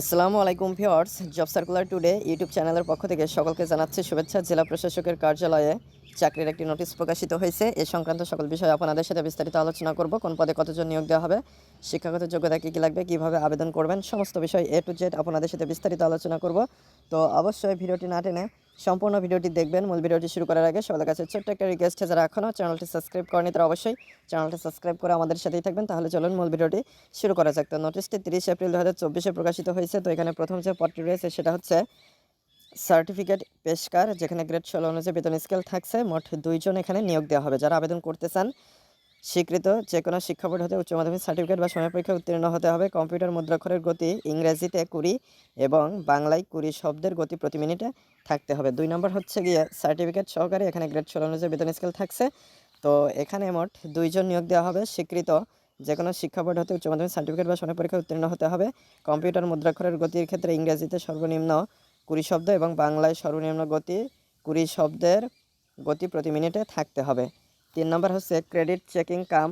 আসসালামু আলাইকুম viewers, job circular today YouTube চ্যানেলের পক্ষ থেকে সকলকে জানাচ্ছি শুভেচ্ছা। জেলা প্রশাসকের কার্যালয়ে চাকরির একটি নোটিশ প্রকাশিত হয়েছে। এ সংক্রান্ত সকল বিষয়ে আপনাদের সাথে বিস্তারিত আলোচনা করব, কোন পদে কতজন নিয়োগ দেওয়া হবে, শিক্ষাগত যোগ্যতা কী কী লাগবে, কীভাবে আবেদন করবেন, সমস্ত বিষয় এ টু জেড আপনাদের সাথে বিস্তারিত আলোচনা করব। তো অবশ্যই ভিডিওটি না টেনে সম্পূর্ণ ভিডিওটি দেখবেন। মূল ভিডিওটি শুরু করার আগে সবার কাছে ছোট্ট একটা রিকোয়েস্ট যারা এখনও চ্যানেলটি সাবস্ক্রাইব করেনি তারা অবশ্যই চ্যানেলটি সাবস্ক্রাইব করে আমাদের সাথেই থাকবেন। তাহলে চলুন মূল ভিডিওটি শুরু করা যাক। তো নোটিশটি তিরিশ এপ্রিল দু হাজার প্রকাশিত হয়েছে। তো এখানে প্রথম যে পদটি রয়েছে সেটা হচ্ছে সার্টিফিকেট পেশকার, যেখানে গ্রেড ষোলো অনুযায়ী বেতন স্কেল থাকছে, মোট দুইজন এখানে নিয়োগ দেওয়া হবে। যারা আবেদন করতে চান স্বীকৃত যে কোনো শিক্ষা বোর্ড হতে উচ্চ মাধ্যমিক সার্টিফিকেট বা সময় পরীক্ষায় উত্তীর্ণ হতে হবে। কম্পিউটার মুদ্রাক্ষরের গতি, ইংরেজিতে কুড়ি এবং বাংলায় কুড়ি শব্দের গতি প্রতি মিনিটে থাকতে হবে। দুই নম্বর হচ্ছে গিয়ে সার্টিফিকেট সহকারে এখানে গ্রেড ষোলো অনুযায়ী বেতন স্কেল থাকছে। তো এখানে মোট দুইজন নিয়োগ দেওয়া হবে। স্বীকৃত যে কোনো শিক্ষা বোর্ড হতে উচ্চ মাধ্যমিক সার্টিফিকেট বা সময় পরীক্ষায় উত্তীর্ণ হতে হবে। কম্পিউটার মুদ্রাক্ষরের গতির ক্ষেত্রে ইংরেজিতে সর্বনিম্ন কুড়ি শব্দ এবং বাংলায় সর্বনিম্ন গতি কুড়ি শব্দের গতি প্রতি মিনিটে থাকতে হবে। তিন নম্বর হচ্ছে ক্রেডিট চেকিং কাম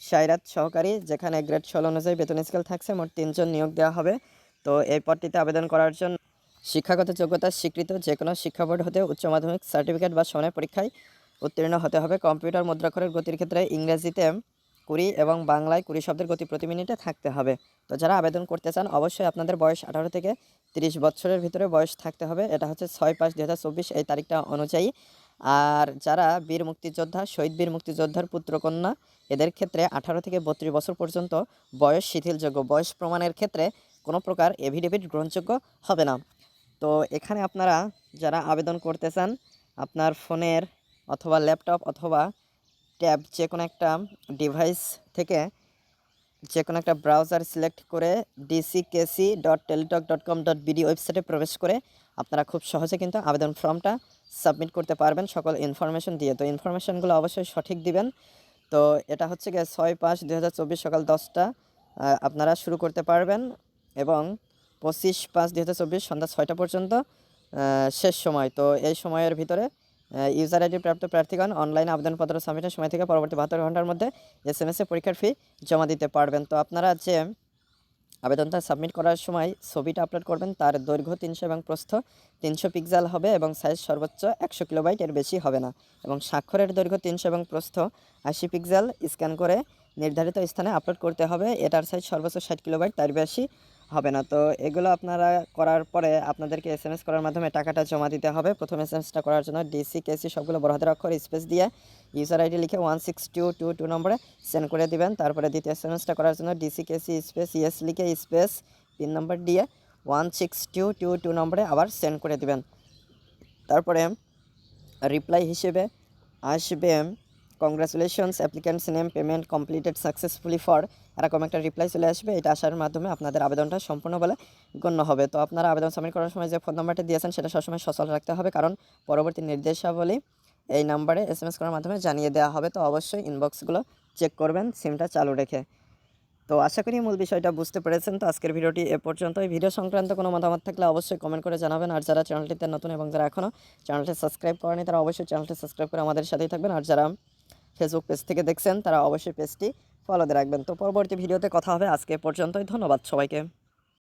সাইরাত সহকারী, যেখানে গ্রেড ষোলো অনুযায়ী বেতন স্কেল থাকছে, মোট তিনজন নিয়োগ দেওয়া হবে। তো এই পদটিতে আবেদন করার জন্য শিক্ষাগত যোগ্যতা স্বীকৃত যে কোনো শিক্ষা বোর্ড হতে উচ্চ মাধ্যমিক সার্টিফিকেট বা সনের পরীক্ষায় উত্তীর্ণ হতে হবে। কম্পিউটার মুদ্রাক্ষরের গতির ক্ষেত্রে ইংরেজিতে কুড়ি এবং বাংলায় কুড়ি শব্দের গতি প্রতি মিনিটে থাকতে হবে। তো যারা আবেদন করতে চান, অবশ্যই আপনাদের বয়স আঠারো থেকে তিরিশ বছরের ভিতরে বয়স থাকতে হবে। এটা হচ্ছে ছয় পাঁচ দু এই তারিখটা অনুযায়ী। আর যারা বীর মুক্তিযোদ্ধা, শহীদ বীর মুক্তিযোদ্ধার পুত্রকন্যা, এদের ক্ষেত্রে আঠারো থেকে বত্রিশ বছর পর্যন্ত বয়স শিথিলযোগ্য। বয়স প্রমাণের ক্ষেত্রে কোনো প্রকার এভিডেভিট গ্রহণযোগ্য হবে না। তো এখানে আপনারা যারা আবেদন করতে চান, আপনার ফোনের অথবা ল্যাপটপ অথবা ট্যাব যে কোনো একটা ডিভাইস থেকে যে কোনো একটা ব্রাউজার সিলেক্ট করে DC DCKC dot Teletalk dot com dot BD ওয়েবসাইটে প্রবেশ করে আপনারা খুব সহজে কিন্তু আবেদন ফর্মটা সাবমিট করতে পারবেন সকল ইনফরমেশন দিয়ে। তো ইনফরমেশনগুলো অবশ্যই সঠিক দিবেন। তো এটা হচ্ছে গিয়ে ছয় পাঁচ দু হাজার চব্বিশ সকাল দশটা আপনারা শুরু করতে পারবেন এবং পঁচিশ পাঁচ দু হাজার চব্বিশ সন্ধ্যা ছয়টা পর্যন্ত শেষ সময়। তো এই সময়ের ভিতরে ইউজার আইডি প্রাপ্ত প্রার্থীগণ অনলাইনে আবেদনপত্র সাবমিটের সময় থেকে পরবর্তী বাহাত্তর ঘণ্টার মধ্যে এস এম এসে পরীক্ষার ফি জমা দিতে পারবেন। তো আপনারা যে আবেদনটা সাবমিট করার সময় ছবিটা আপলোড করবেন, তার দৈর্ঘ্য তিনশো এবং প্রস্থ তিনশো পিক্সেল হবে এবং সাইজ সর্বোচ্চ একশো কিলোবাইট এর বেশি হবে না। এবং স্বাক্ষরের দৈর্ঘ্য তিনশো এবং প্রস্থ আশি পিক্সেল স্ক্যান করে নির্ধারিত স্থানে আপলোড করতে হবে। এটার সাইজ সর্বোচ্চ ষাট কিলোবাইট তার বেশি হবে না। তো এগুলো আপনারা করার পরে আপনাদেরকে এস এম এস করার মাধ্যমে টাকাটা জমা দিতে হবে। প্রথম এস এম এসটা করার জন্য ডিসি কেসি সবগুলো বড় হাতের অক্ষর স্পেস দিয়ে ইউজার আইডি লিখে one six two two two নম্বরে সেন্ড করে দিবেন। তারপরে দ্বিতীয় এস এম এসটা করার জন্য ডিসি কেসি স্পেস ইএস লিখে স্পেস তিন নম্বর দিয়ে one six two two two নম্বরে আবার সেন্ড করে দিবেন। তারপরে রিপ্লাই হিসেবে আসবে congratulations applicants name payment completed successfully for এরকম একটা রিপ্লাই চলে আসবে, এটা আসার মাধ্যমে আপনাদের আবেদনটা সম্পূর্ণ বলে গণ্য হবে। তো আপনারা আবেদন সাবমিট করার সময় যে ফোন নাম্বারটা দিয়েছেন, সেটা সবসময় সচল রাখতে হবে, কারণ পরবর্তী নির্দেশাবলী এই নাম্বারে এস এম এস করার মাধ্যমে জানিয়ে দেওয়া হবে। তো অবশ্যই ইনবক্সগুলো চেক করবেন সিমটা চালু রেখে। তো আশা করি মূল বিষয়টা বুঝতে পেরেছেন। তো আজকের ভিডিওটি এ পর্যন্ত। এই ভিডিও সংক্রান্ত কোনো মতামত থাকলে অবশ্যই কমেন্ট করে জানাবেন। আর যারা চ্যানেলটিতে নতুন এবং যারা এখনও চ্যানেলটি সাবস্ক্রাইব করেনি, তারা অবশ্যই চ্যানেলটি সাবস্ক্রাইব করে আমাদের সাথেই থাকবেন। আর যারা ফেসবুক পেজ থেকে দেখছেন, তারা অবশ্যই পেজটি ফলোতে রাখবেন। তো পরবর্তী ভিডিওতে কথা হবে, আজকে পর্যন্তই। ধন্যবাদ সবাইকে।